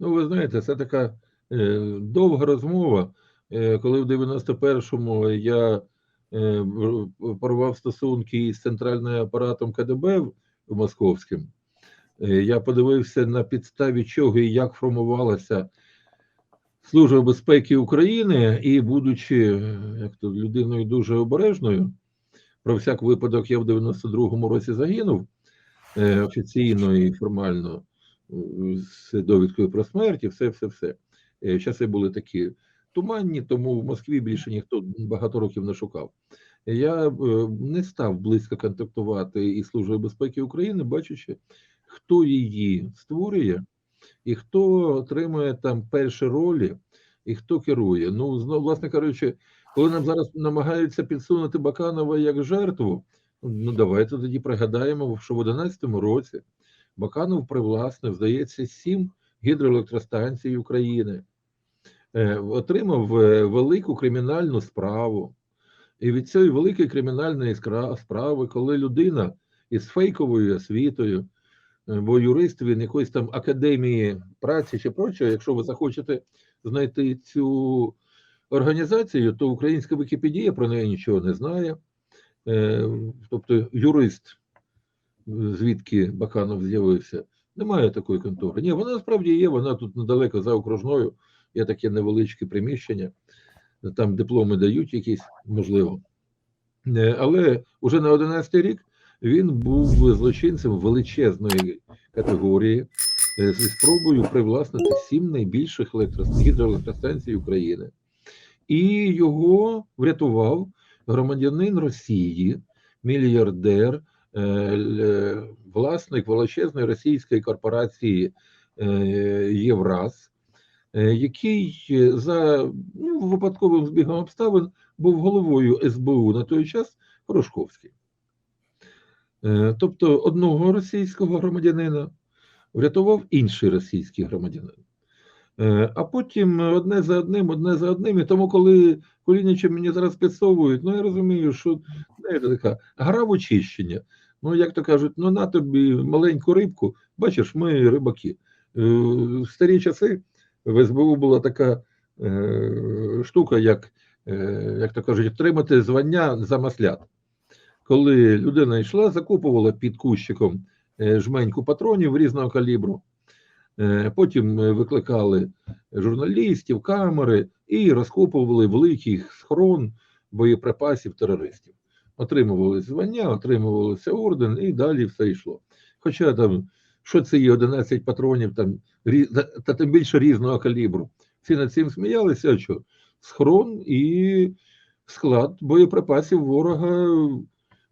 Ну, ви знаєте, це така е, довга розмова. Е, коли в 91-му я е, порвав стосунки із центральним апаратом КДБ в- московським, е, я подивився на підставі чого і як формувалася Служба безпеки України, і будучи е, як то людиною дуже обережною, про всяк випадок я в 92-му році загинув е, офіційно і формально з довідкою про смерть, і все, все, все. Е, Часи були такі туманні, тому в Москві більше ніхто багато років не шукав. Я е, не став близько контактувати із Службою безпеки України, бачачи, хто її створює і хто отримує там перші ролі, і хто керує. Ну, знову, власне кажучи, коли нам зараз намагаються підсунути Баканова як жертву, ну давайте тоді пригадаємо, що в 2011 році Баканов привласнив, здається, сім гідроелектростанцій України, е, отримав е, велику кримінальну справу. І від цієї великої кримінальної справи, коли людина із фейковою освітою, е, бо юрист він якоїсь там академії праці чи прочого, якщо ви захочете знайти цю організацію, то українська Вікіпедія про неї нічого не знає. Тобто юрист, звідки Баканов з'явився, немає такої контори. Ні, вона насправді є, вона тут недалеко за окружною, є таке невеличке приміщення, там дипломи дають якісь, можливо. Е, Але вже на 11 рік він був злочинцем величезної категорії е, зі спробою привласнити сім найбільших електрос- гідроелектростанцій України. І його врятував громадянин Росії, мільярдер, власник величезної російської корпорації е, Євраз, е, який е, за ну, випадковим збігом обставин був головою СБУ на той час Порошковський. Е, Тобто одного російського громадянина врятував інший російський громадянин. Е, А потім одне за одним, одне за одним. І тому, коли Кулінічі мені зараз підсовують, ну я розумію, що знаєте, така гра в очищення. Ну, як то кажуть, ну на тобі маленьку рибку, бачиш, ми рибаки. Е, В старі часи в СБУ була така е, штука, як, е, як то кажуть, отримати звання за маслят. Коли людина йшла, закупувала під кущиком жменьку патронів різного калібру, Потім викликали журналістів, камери і розкопували великий схорон боєприпасів терористів. Отримували звання, отримувалися орден, і далі все йшло. Хоча там, що це є 11 патронів, там та, тим більше різного калібру. Всі над цим сміялися, що схорон і склад боєприпасів ворога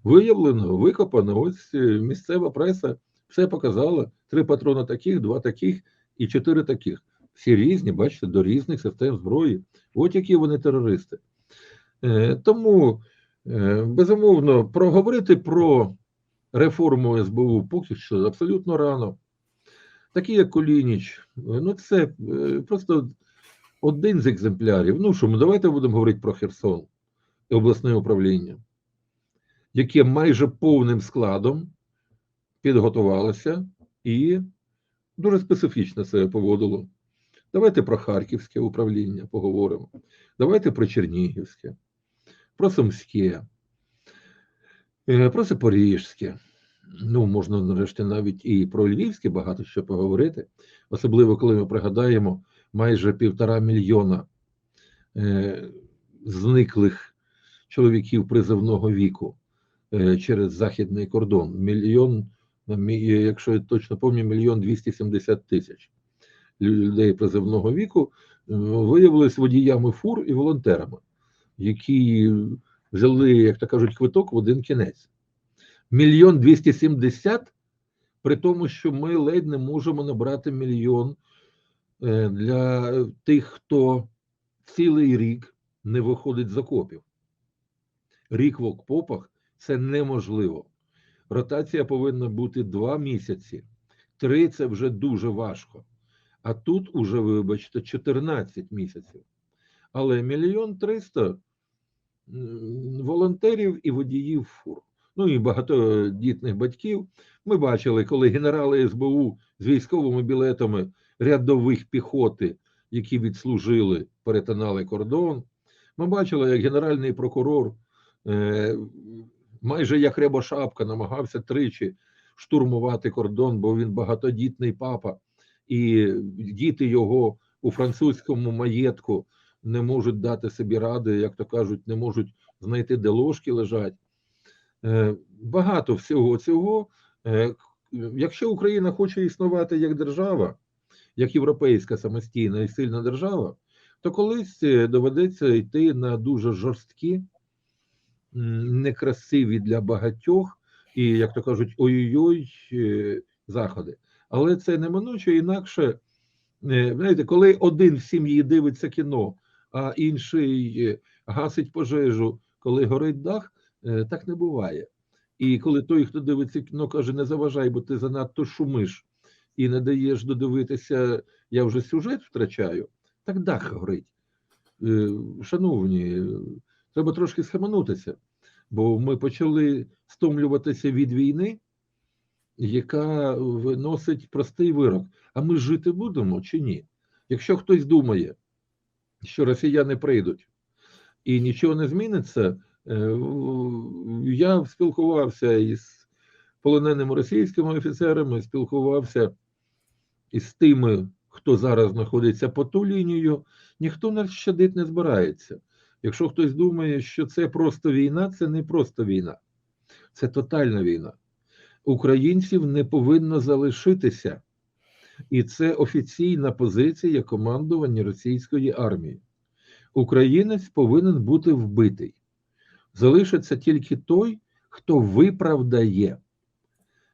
виявлено, викопано. Ось е, місцева преса все показала. Три патрони таких, два таких і чотири таких. Всі різні, бачите, до різних систем зброї. От які вони терористи. Е, Тому, безумовно, проговорити про реформу СБУ поки що абсолютно рано. Такі, як Колініч, е, ну це е, просто один з екземплярів. Ну що, ми давайте будемо говорити про Херсон і обласне управління, яке майже повним складом підготувалося і дуже специфічно себе поводило. Давайте про Харківське управління поговоримо. Давайте про Чернігівське, про Сумське, е, про Запорізьке. Ну, можна нарешті навіть і про Львівське багато що поговорити, особливо коли ми пригадаємо майже півтора мільйона е, зниклих чоловіків призовного віку е, через західний кордон. Мільйон, якщо я точно пам'ятаю, мільйон 270 тисяч людей призовного віку е, виявилися водіями фур і волонтерами, які взяли, як то кажуть, квиток в один кінець. Мільйон 270, при тому, що ми ледь не можемо набрати мільйон е, для тих, хто цілий рік не виходить з окопів. Рік в окопах це неможливо. Ротація повинна бути два місяці. Три це вже дуже важко. А тут уже, вибачте, 14 місяців. Але мільйон триста волонтерів і водіїв фур. Ну і багатодітних батьків. Ми бачили, коли генерали СБУ з військовими білетами рядових піхоти, які відслужили, перетинали кордон. Ми бачили, як генеральний прокурор, е, майже як Рябошапка, намагався тричі штурмувати кордон, бо він багатодітний папа, і діти його у французькому маєтку не можуть дати собі ради, як то кажуть, не можуть знайти, де ложки лежать. Е, Багато всього цього. Е, Якщо Україна хоче існувати як держава, як європейська самостійна і сильна держава, то колись е, доведеться йти на дуже жорсткі, некрасиві для багатьох і, як то кажуть, ой-ой-ой заходи. Але це неминуче інакше. Знаєте, коли один в сім'ї дивиться кіно, а інший е, гасить пожежу, коли горить дах, е, так не буває. І коли той, хто дивиться кіно, каже, не заважай, бо ти занадто шумиш і не даєш додивитися, я вже сюжет втрачаю, так дах горить. Е, Шановні, треба трошки схаменутися, бо ми почали стомлюватися від війни, яка виносить простий вирок. А ми жити будемо чи ні? Якщо хтось думає, що росіяни прийдуть. І нічого не зміниться, е, я спілкувався із полоненими російськими офіцерами, спілкувався із тими, хто зараз знаходиться по ту лінію, ніхто нас щадить не збирається. Якщо хтось думає, що це просто війна, це не просто війна, це тотальна війна. Українців не повинно залишитися, і це офіційна позиція командування російської армії. Українець повинен бути вбитий. Залишиться тільки той, хто виправдає.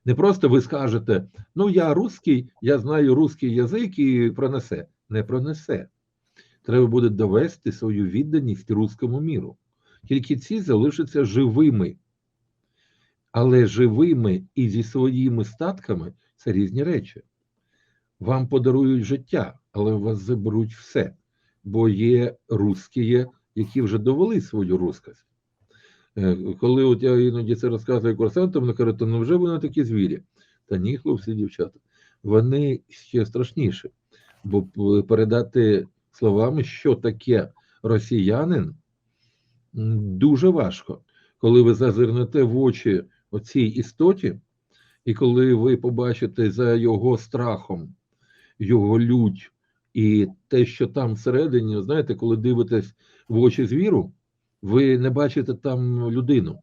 Не просто ви скажете, ну я русський, я знаю русський язик і пронесе. Не пронесе. Треба буде довести свою відданість руському міру. Тільки ці залишаться живими. Але живими і зі своїми статками це різні речі. Вам подарують життя, але у вас заберуть все. Бо є русські, які вже довели свою рускость. Е, Коли от я іноді це розказую курсантам, вони кажуть, ну вже вони такі звірі. Та ні, хлопці, дівчата, вони ще страшніші. Бо передати словами, що таке росіянин, дуже важко. Коли ви зазирнете в очі оцій істоті, і коли ви побачите за його страхом, його лють і те, що там всередині, знаєте, коли дивитесь в очі звіру, ви не бачите там людину,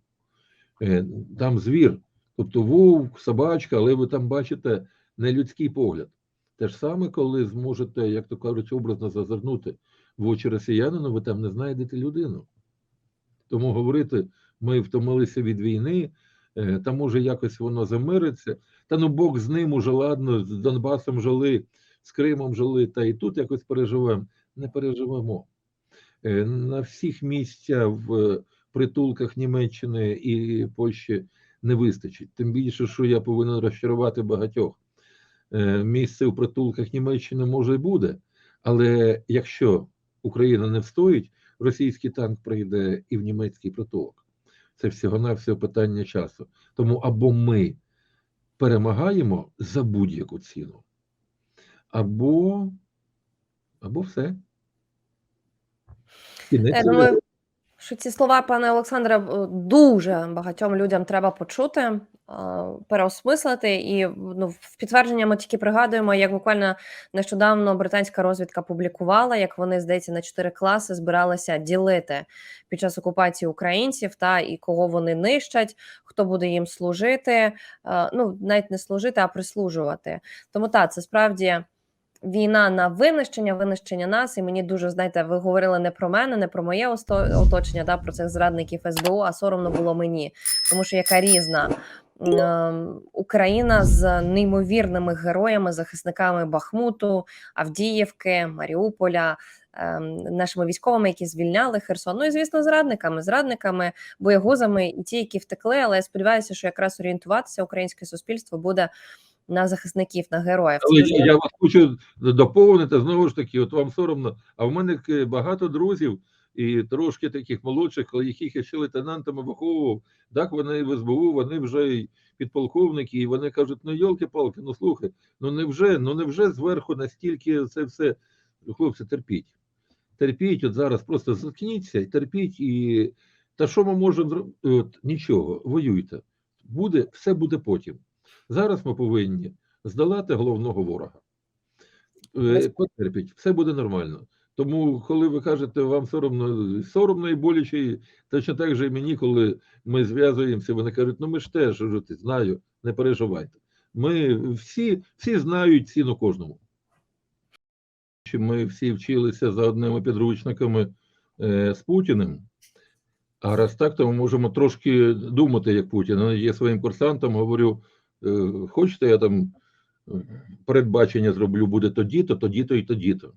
Е, там звір, тобто вовк, собачка, але ви там бачите не людський погляд. Те ж саме, коли зможете, як то кажуть, образно зазирнути в очі росіянину, ви там не знайдете людину. Тому говорити, ми втомилися від війни, е, та може якось воно замириться. Та ну Бог з ним уже ладно, з Донбасом жили, з Кримом жили, та і тут якось переживемо. Не переживемо. Е, На всіх місця в притулках Німеччини і Польщі не вистачить. Тим більше, що я повинен розчарувати багатьох. Е, Місце у притулках Німеччини може і буде, але якщо Україна не встоїть, російський танк прийде і в німецький притулок. Це всього-навсього питання часу. Тому або ми перемагаємо за будь-яку ціну, або, або все. Я думаю, що ці слова, пане Олександре, е, дуже багатьом людям треба почути, е, переосмислити. І ну, в підтвердження ми тільки пригадуємо, як буквально нещодавно британська розвідка публікувала, як вони, здається, на чотири класи збиралися ділити під час окупації українців та і кого вони нищать, хто буде їм служити. е, Ну, навіть не служити, а прислужувати. Тому так, це справді війна на винищення, винищення нас. І мені дуже знаєте, ви говорили не про мене, не про моє оточення, да, про цих зрадників СБУ, а соромно було мені, тому що яка різна. ем, Україна з неймовірними героями, захисниками Бахмуту, Авдіївки, Маріуполя, ем, нашими військовими, які звільняли Херсон. Ну і звісно, зрадниками, зрадниками, боєгузами і ті, які втекли. Але я сподіваюся, що якраз орієнтуватися українське суспільство буде на захисників, на героїв. Але дуже я вас хочу доповнити знову ж таки, от вам соромно. А в мене багато друзів і трошки таких молодших, яких я ще лейтенантами виховував, так вони в СБУ, вони вже й підполковники, і вони кажуть: ну йолки-палки, ну слухай, ну невже, ну невже зверху настільки це все. Хлопці, терпіть. Терпіть, от зараз просто заткніться і терпіть, і та що ми можемо зробити? Нічого, воюйте. Буде, все буде потім. Зараз ми повинні здолати головного ворога. Е, Потерпіть, все буде нормально. Тому, коли ви кажете, вам соромно, соромно і боляче, точно так же і мені, коли ми зв'язуємося, вони кажуть, ну ми ж теж знаю, не переживайте. Ми всі, всі знають ціну кожному. Ми всі вчилися за одними підручниками е, з Путіним. А раз так, то ми можемо трошки думати, як Путін. Я своїм курсантам говорю: хочете, я там е, передбачення зроблю, буде тоді-то, тоді-то і тоді-то.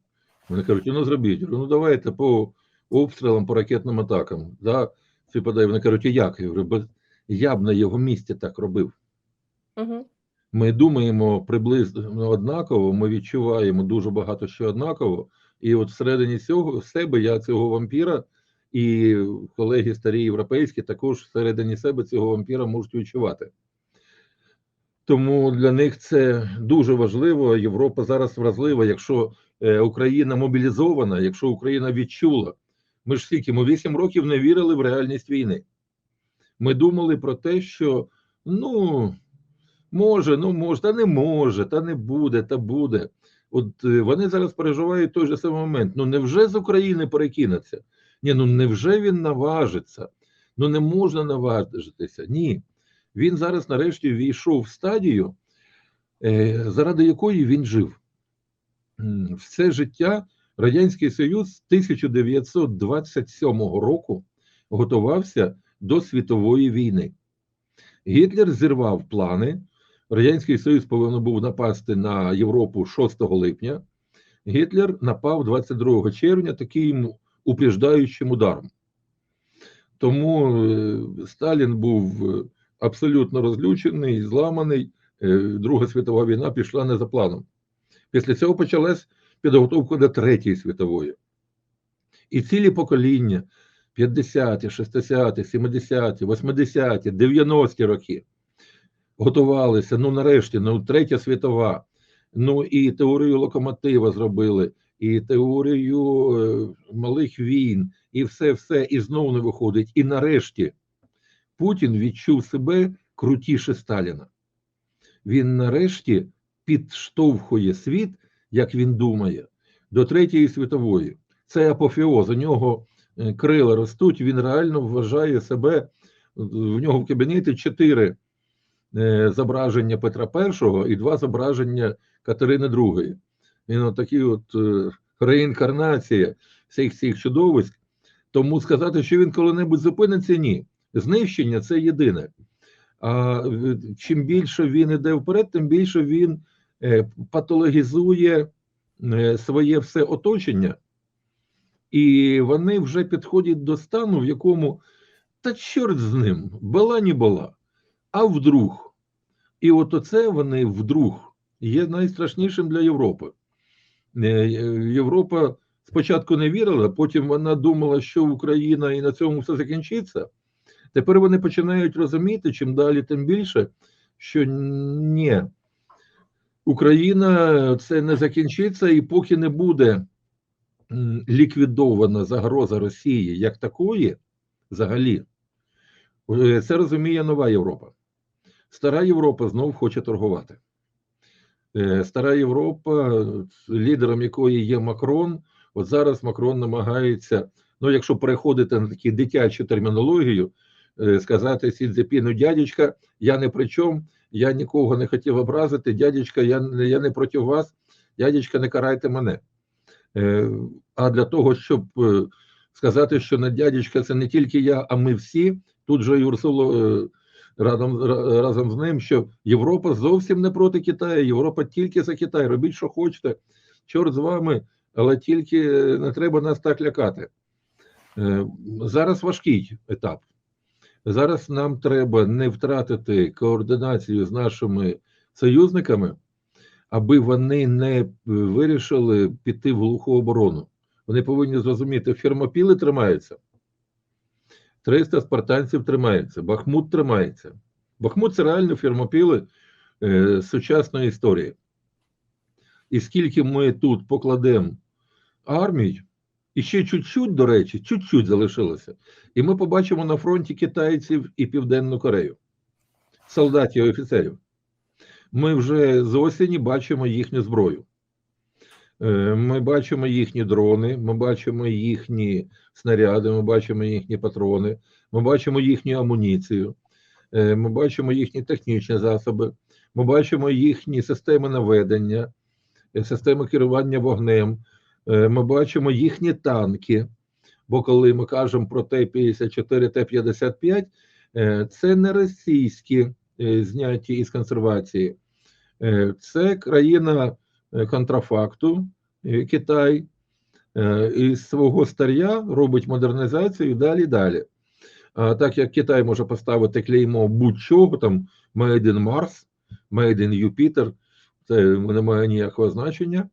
Вони кажуть, ну зробіть. Я говорю, ну давайте по обстрілам, по ракетним атакам. Да? Всі подають. Вони кажуть, і як? Я говорю, я б на його місці так робив. Угу. Ми думаємо приблизно однаково, ми відчуваємо дуже багато що однаково. І от всередині цього себе я цього вампіра, і колеги старі європейські також всередині себе цього вампіра можуть відчувати. Тому для них це дуже важливо. Європа зараз вразлива, якщо е, Україна мобілізована, якщо Україна відчула. Ми ж скільки, ми 8 років не вірили в реальність війни. Ми думали про те, що ну. Може, ну може, та не може, та не буде, та буде. От е, вони зараз переживають той же самий момент. Ну невже з України перекинеться? Ні, ну невже він наважиться? Ну не можна наважитися. Ні. Він зараз нарешті війшов в стадію, е, заради якої він жив. Все життя Радянський Союз з 1927 року готувався до світової війни. Гітлер зірвав плани. Радянський Союз повинен був напасти на Європу 6 липня. Гітлер напав 22 червня таким упреждаючим ударом. Тому е, Сталін був е, абсолютно розлючений, зламаний. Е, Друга світова війна пішла не за планом. Після цього почалась підготовка до Третьої світової. І цілі покоління 50-ті, 60-ті, 70-ті, 80-ті, 90-ті роки готувалися. Ну, нарешті, ну, Третя світова. Ну і теорію локомотива зробили, і теорію е, малих війн, і все, все, і знову не виходить. І нарешті Путін відчув себе крутіше Сталіна. Він нарешті підштовхує світ, як він думає, до Третьої світової. Це апофеоз. У нього е, крила ростуть, він реально вважає себе. В нього в кабінеті чотири е, зображення Петра І і два зображення Катерини II. Він от от е, реінкарнація всіх цих чудовиськ. Тому сказати, що він коли-небудь зупиниться, ні. Знищення це єдине. А чим більше він іде вперед, тим більше він е, патологізує е, своє все оточення, і вони вже підходять до стану, в якому та чорт з ним, була не була, а вдруг. І от оце вони вдруг є найстрашнішим для Європи. Е, Європа спочатку не вірила, потім вона думала, що Україна і на цьому все закінчиться. Тепер вони починають розуміти, чим далі, тим більше, що ні, Україна це не закінчиться, і поки не буде ліквідована загроза Росії як такої, взагалі, е, це розуміє нова Європа. Стара Європа знов хоче торгувати. Е, Стара Європа, лідером якої є Макрон, от зараз Макрон намагається, ну якщо переходити на таку дитячу термінологію, сказати Сідзепіну, дядечка, я не при чому, я нікого не хотів образити, дядечка, я, я не проти вас, дядечка, не карайте мене. Е, А для того, щоб е, сказати, що на дядечка це не тільки я, а ми всі, тут же е, разом, разом з ним, що Європа зовсім не проти Китаю, Європа тільки за Китай. Робіть, що хочете, чорт з вами, але тільки е, не треба нас так лякати. Е, Зараз важкий етап. Зараз нам треба не втратити координацію з нашими союзниками, аби вони не вирішили піти в глуху оборону. Вони повинні зрозуміти, фермопіли тримаються. 300 спартанців тримаються, Бахмут тримається. Бахмут це реально фермопіли е, сучасної історії. І скільки ми тут покладемо армій, і ще чуть-чуть, до речі, чуть-чуть залишилося. І ми побачимо на фронті китайців і Південну Корею, солдатів і офіцерів. Ми вже з осені бачимо їхню зброю. Е, Ми бачимо їхні дрони, ми бачимо їхні снаряди, ми бачимо їхні патрони, ми бачимо їхню амуніцію, е, ми бачимо їхні технічні засоби, ми бачимо їхні системи наведення, е, системи керування вогнем, ми бачимо їхні танки. Бо коли ми кажемо про Т-54, Т-55, е, це не російські е, зняті із консервації, Е, це країна е, контрафакту, е, Китай, е, із свого старя робить модернізацію і далі далі. А так як Китай може поставити клеймо будь-чого, там Made in Mars, Made in Jupiter, це не має ніякого значення.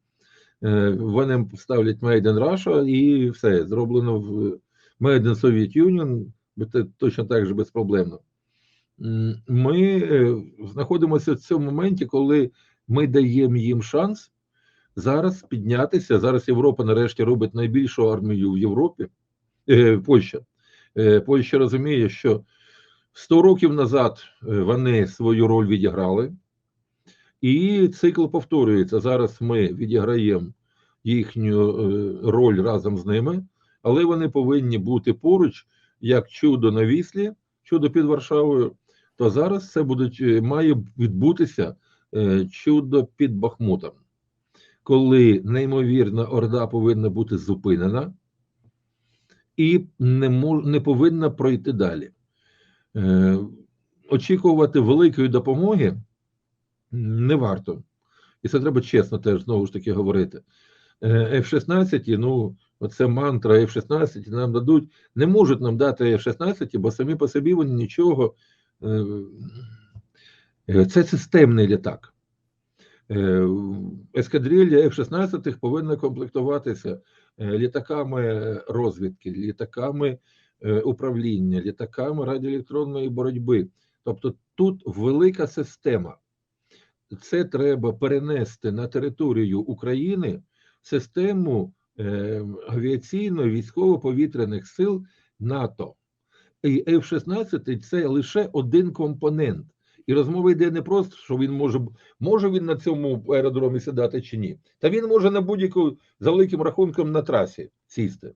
Е, Вони ставлять Made in Russia і все, зроблено в Made in Soviet Union, це точно так же безпроблемно. Ми е, знаходимося в цьому моменті, коли ми даємо їм шанс зараз піднятися. Зараз Європа нарешті робить найбільшу армію в Європі, е, Польща. Польща розуміє, що 100 років назад вони свою роль відіграли, і цикл повторюється. Зараз ми відіграємо їхню е, роль разом з ними, але вони повинні бути поруч як чудо на віслі, чудо під Варшавою. То зараз це будуть, е, має відбутися е, чудо під Бахмутом, коли неймовірна орда повинна бути зупинена і не, мож, не повинна пройти далі. Очікувати великої допомоги не варто. І це треба чесно теж знову ж таки говорити. Е, F-16, ну, оце мантра F-16 нам дадуть, не можуть нам дати F-16, бо самі по собі вони нічого. е, е, Це системний літак. Ескадрилья F-16 повинна комплектуватися літаками розвідки, літаками управління, літаками радіоелектронної боротьби. Тобто тут велика система. Це треба перенести на територію України систему е, авіаційно-військово-повітряних сил НАТО. І F-16 це лише один компонент. І розмова йде не просто, що він може може він на цьому аеродромі сідати чи ні. Та він може на будь-яку за великим рахунком на трасі сісти.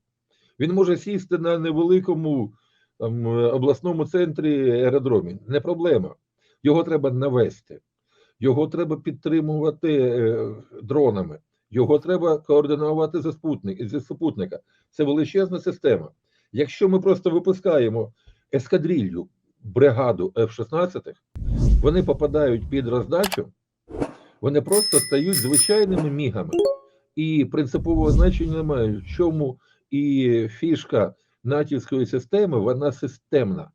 Він може сісти на невеликому там, обласному центрі аеродромі. Не проблема. Його треба навести, його треба підтримувати е, дронами, його треба координувати зі, спутник, зі супутника. Це величезна система. Якщо ми просто випускаємо ескадрилью, бригаду F-16, вони попадають під роздачу, вони просто стають звичайними мігами. І принципового значення немає. В чому і фішка натівської системи, вона системна.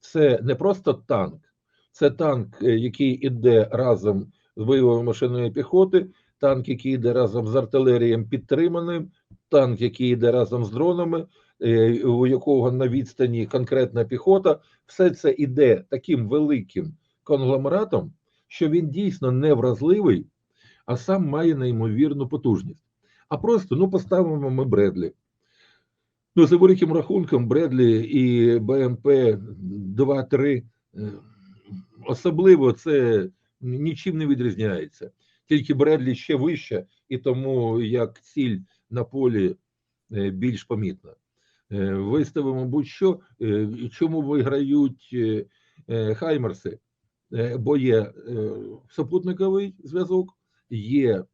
Це не просто танк, це танк, е, який іде разом з бойовою машиною піхоти, танк, який йде разом з артилерієм підтриманим, танк, який йде разом з дронами, е, у якого на відстані конкретна піхота, все це іде таким великим конгломератом, що він дійсно не вразливий, а сам має неймовірну потужність. А просто ну поставимо ми Бредлі. Ну, за великим рахунком, Бредлі і БМП 2-3 е, особливо це нічим не відрізняється. Тільки Бредлі ще вище, і тому як ціль на полі е, більш помітна. Е, Виставимо будь-що, е, чому виграють Хаймерси? Бо є супутниковий зв'язок, є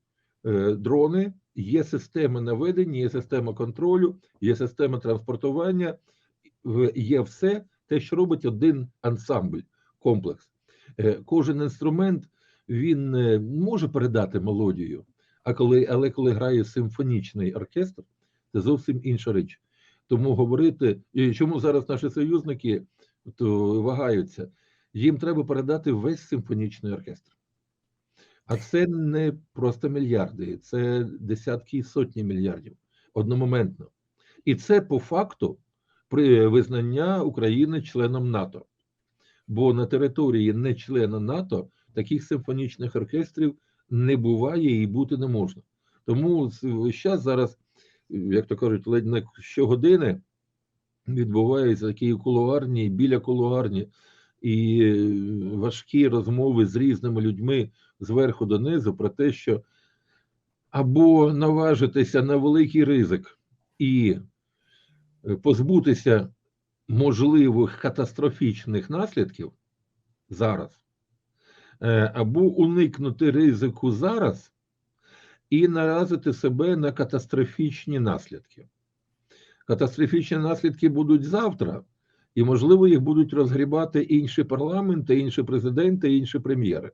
дрони, є система наведення, є система контролю, є система транспортування, є все те, що робить один ансамбль, комплекс. Е, Кожен інструмент він е, може передати мелодію, а коли, але коли грає симфонічний оркестр, це зовсім інша річ. Тому говорити, і чому зараз наші союзники то вагаються, їм треба передати весь симфонічний оркестр. А це не просто мільярди, це десятки і сотні мільярдів. одномоментно. І це по факту при визнання України членом НАТО. Бо на території не члена НАТО таких симфонічних оркестрів не буває і бути не можна. Тому зараз зараз, як то кажуть, ледь не щогодини відбуваються такі кулуарні, біля кулуарні і е, важкі розмови з різними людьми зверху донизу про те, що або наважитися на великий ризик і е, позбутися можливих катастрофічних наслідків зараз, е, або уникнути ризику зараз і наразити себе на катастрофічні наслідки. Катастрофічні наслідки будуть завтра, і, можливо, їх будуть розгрібати інші парламенти, інші президенти, інші прем'єри.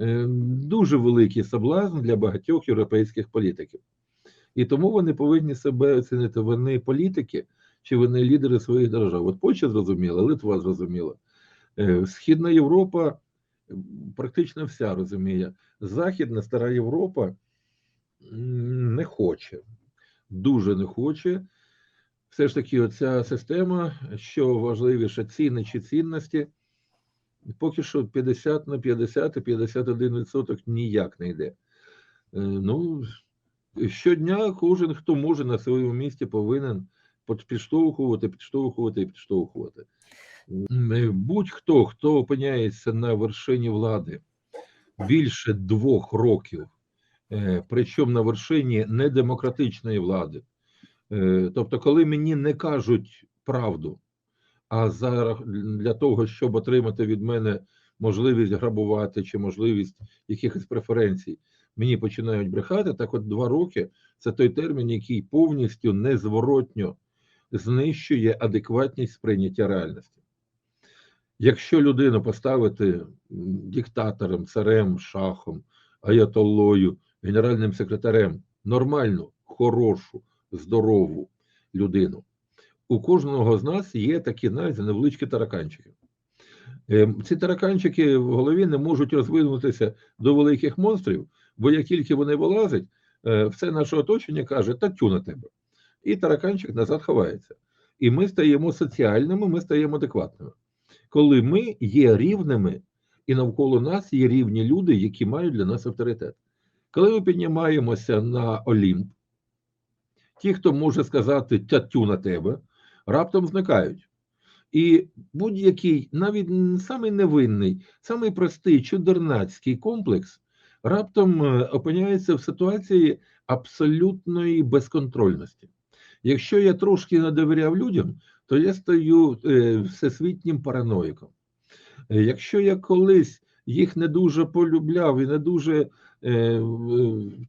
Е, Дуже великий соблазн для багатьох європейських політиків. І тому вони повинні себе оцінити. Вони політики чи вони лідери своїх держав. От Польща зрозуміла, Литва зрозуміла. Е, Східна Європа практично вся розуміє. Західна стара Європа не хоче, дуже не хоче. Все ж таки, оця система, що важливіше, ціни чи цінності, поки що 50 на 50 і 51% ніяк не йде. Е, Ну, щодня кожен, хто може на своєму місці, повинен підштовхувати, підштовхувати і підштовхувати. Будь-хто, хто опиняється на вершині влади більше двох років, е, причому на вершині недемократичної влади, Е, Тобто, коли мені не кажуть правду, а за, рах- для того, щоб отримати від мене можливість грабувати чи можливість якихось преференцій, мені починають брехати, так от два роки це той термін, який повністю незворотньо знищує адекватність сприйняття реальності. Якщо людину поставити диктатором, царем, шахом, аятоллою, генеральним секретарем, нормальну, хорошу, здорову людину, у кожного з нас є такі навіть невеличкі тараканчики. Е, Ці тараканчики в голові не можуть розвинутися до великих монстрів, бо як тільки вони вилазять, е, все наше оточення каже, та тю на тебе. І тараканчик назад ховається. І ми стаємо соціальними, ми стаємо адекватними. Коли ми є рівними, і навколо нас є рівні люди, які мають для нас авторитет. Коли ми піднімаємося на Олімп, ті, хто може сказати тятю на тебе, раптом зникають. І будь-який, навіть самий невинний, самий простий чудернацький комплекс раптом е, опиняється в ситуації абсолютної безконтрольності. Якщо я трошки не довіряв людям, то я стаю е, всесвітнім параноїком. Е, Якщо я колись їх не дуже полюбляв і не дуже е,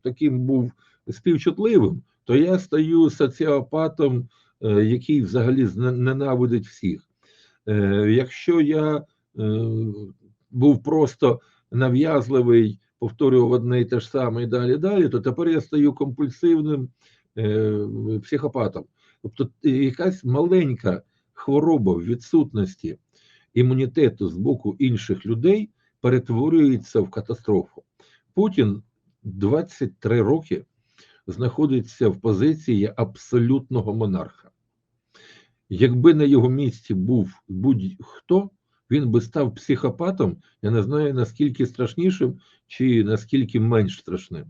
таким був співчутливим, то я стаю соціопатом, е, який взагалі ненавидить всіх. Е, Якщо я е, був просто нав'язливий, повторював одне і те ж саме і далі, далі, то тепер я стаю компульсивним психопатом. Тобто е, якась маленька хвороба в відсутності імунітету з боку інших людей перетворюється в катастрофу. Путін 23 роки знаходиться в позиції абсолютного монарха. Якби на його місці був будь-хто, він би став психопатом, я не знаю наскільки страшнішим чи наскільки менш страшним.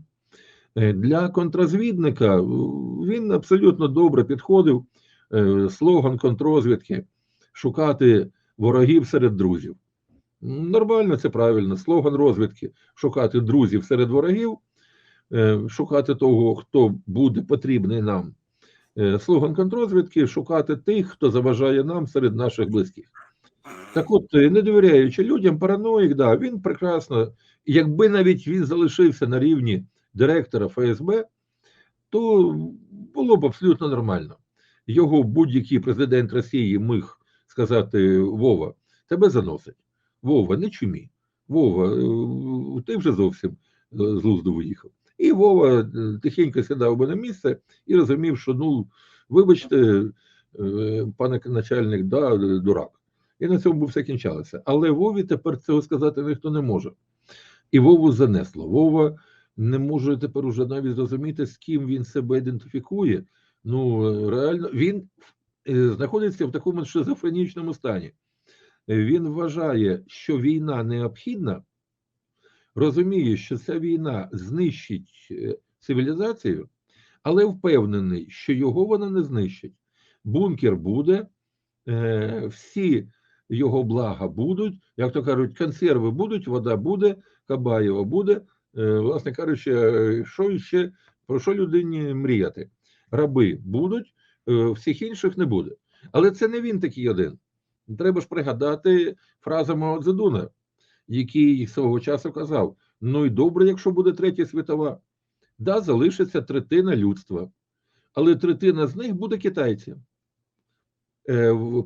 Е, Для контрозвідника е, він абсолютно добре підходив. Е, Слоган контрозвідки шукати ворогів серед друзів. Нормально, це правильно. Слоган розвідки шукати друзів серед ворогів, шукати того, хто буде потрібний нам. Слоган контрозвідки шукати тих, хто заважає нам серед наших близьких. Так от, не довіряючи людям, параноїк, да, він прекрасно, якби навіть він залишився на рівні директора ФСБ, то було б абсолютно нормально. Його будь-який президент Росії міг сказати: Вова, тебе заносить. Вова, не чумі. Вова, е, ти вже зовсім е, з лузду виїхав. І Вова е, тихенько сідав би на місце і розумів, що ну, вибачте, пане начальник, да, дурак. І на цьому все кінчалося. Але Вові тепер цього сказати ніхто не може. І Вову занесло. Вова не може тепер уже навіть зрозуміти, з ким він себе ідентифікує, Ну, реально, він е, знаходиться в такому шизофренічному стані. Він вважає, що війна необхідна, розуміє, що ця війна знищить е, цивілізацію, але впевнений, що його вона не знищить. Бункер буде, е, всі його блага будуть, як то кажуть, консерви будуть, вода буде, Кабаєва буде. Е, Власне кажучи, е, що ще про що людині мріяти? Раби будуть, е, всіх інших не буде. Але це не він такий один. Треба ж пригадати фразу Мао Цзедуна, який свого часу казав: ну і добре, якщо буде третя світова, да, залишиться третина людства, але третина з них буде китайці.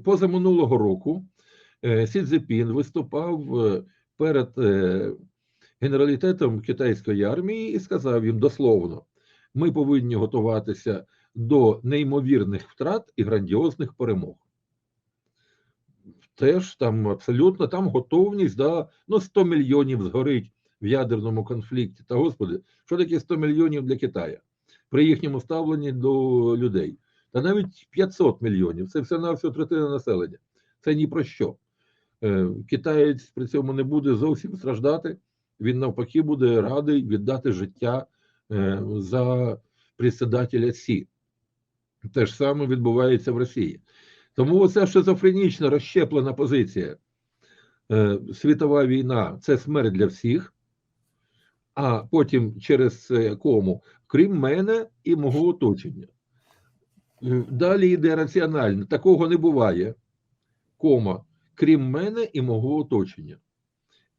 Позаминулого року Сі Цзепін виступав перед генералітетом китайської армії і сказав їм дословно: ми повинні готуватися до неймовірних втрат і грандіозних перемог. Теж там абсолютно там готовність да, ну 100 мільйонів згорить в ядерному конфлікті. Та господи, що таке 100 мільйонів для Китаю при їхньому ставленні до людей? Та навіть 500 мільйонів це все на всю третина населення. Це ні про що. Е, Китаєць при цьому не буде зовсім страждати. Він навпаки буде радий віддати життя е, за председателя Сі. Те ж саме відбувається в Росії. Тому оця шизофренічна розщеплена позиція. Е, Світова війна це смерть для всіх, а потім через кому, крім мене і мого оточення. Далі йде раціонально. Такого не буває. Кома, крім мене і мого оточення.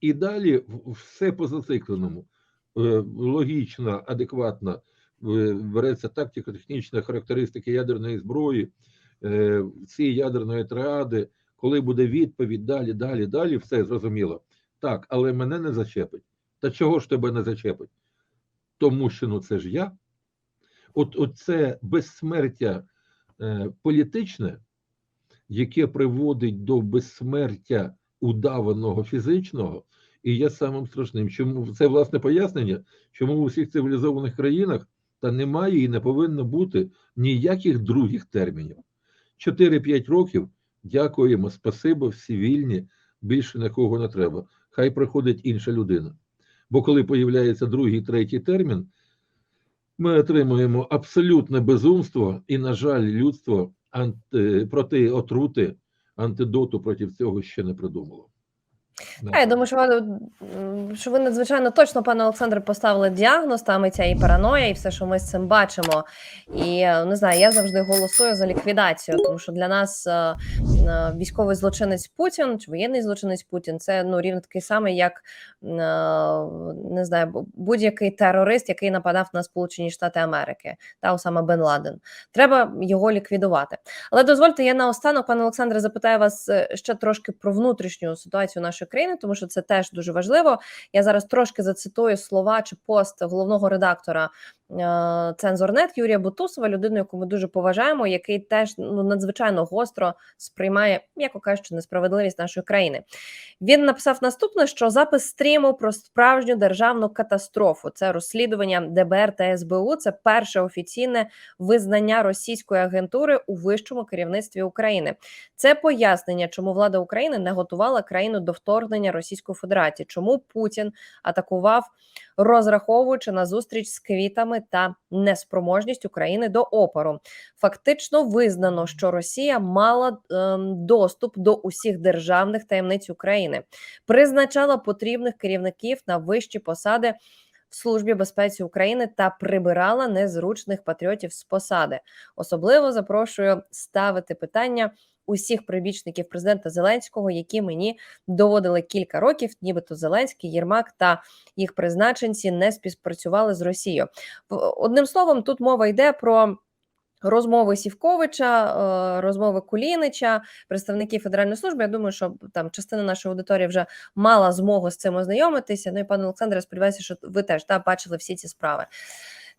І далі все по зацикленому. Е, Логічно, адекватно е, береться тактико-технічна характеристика ядерної зброї, е, ці ядерної триади, коли буде відповідь, далі, далі, далі, все зрозуміло. Так, але мене не зачепить. Та чого ж тебе не зачепить? Тому що ну це ж я. От, от це безсмертя е, політичне, яке приводить до безсмертя удаваного фізичного, і є самим страшним. Чому це власне пояснення, чому у всіх цивілізованих країнах та немає і не повинно бути ніяких других термінів. 4-5 років дякуємо, спасибо, всі вільні, більше нікого не треба. Хай приходить інша людина. Бо коли появляється другий, третій термін, ми отримуємо абсолютне безумство, і, на жаль, людство анти, проти отрути, антидоту проти цього ще не придумало. А, я думаю, що ви, що ви надзвичайно точно, пане Олександре, поставили діагноз, там і ця і параноя, і все, що ми з цим бачимо. І е, не знаю, я завжди голосую за ліквідацію, тому що для нас е, е, військовий злочинець Путін чи воєнний злочинець Путін це ну рівно такий самий, як не знаю, будь-який терорист, який нападав на Сполучені Штати Америки, та саме Бен Ладен. Треба його ліквідувати. Але дозвольте, я наостанок, пане Олександре, запитаю вас ще трошки про внутрішню ситуацію нашої країни, тому що це теж дуже важливо. Я зараз трошки зацитую слова чи пост головного редактора е, Цензорнет Юрія Бутусова, людину, яку ми дуже поважаємо, який теж ну надзвичайно гостро сприймає, м'яко кажучи, несправедливість нашої країни. Він написав наступне: що запис стріму про справжню державну катастрофу це розслідування ДБР та СБУ. Це перше офіційне визнання російської агентури у вищому керівництві України. Це пояснення, чому влада України не готувала країну до вторгнення Російської Федерації, чому Путін атакував, розраховуючи на зустріч з квітами та неспроможність України до опору. Фактично визнано, що Росія мала ем, доступ до усіх державних таємниць України, призначала потрібних керівників на вищі посади. В службі безпеці України та прибирала незручних патріотів з посади. Особливо запрошую ставити питання усіх прибічників президента Зеленського, які мені доводили кілька років, нібито Зеленський, Єрмак та їх призначенці не співпрацювали з Росією. Одним словом, тут мова йде про. Розмови Сівковича, е, розмови Кулінича, представників Федеральної служби. Я думаю, що там частина нашої аудиторії вже мала змогу з цим ознайомитися. Ну і пане Олександре, сподіваюся, що ви теж та, бачили всі ці справи.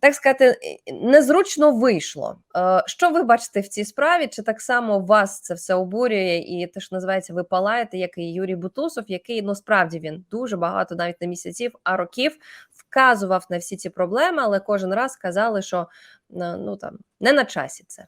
Так сказати, незручно вийшло. Е, Що ви бачите в цій справі? Чи так само вас це все обурює і те, що називається, ви палаєте, як і Юрій Бутусов, який ну справді він дуже багато, навіть не місяців, а років вказував на всі ці проблеми, але кожен раз казали, що е, ну там не на часі це.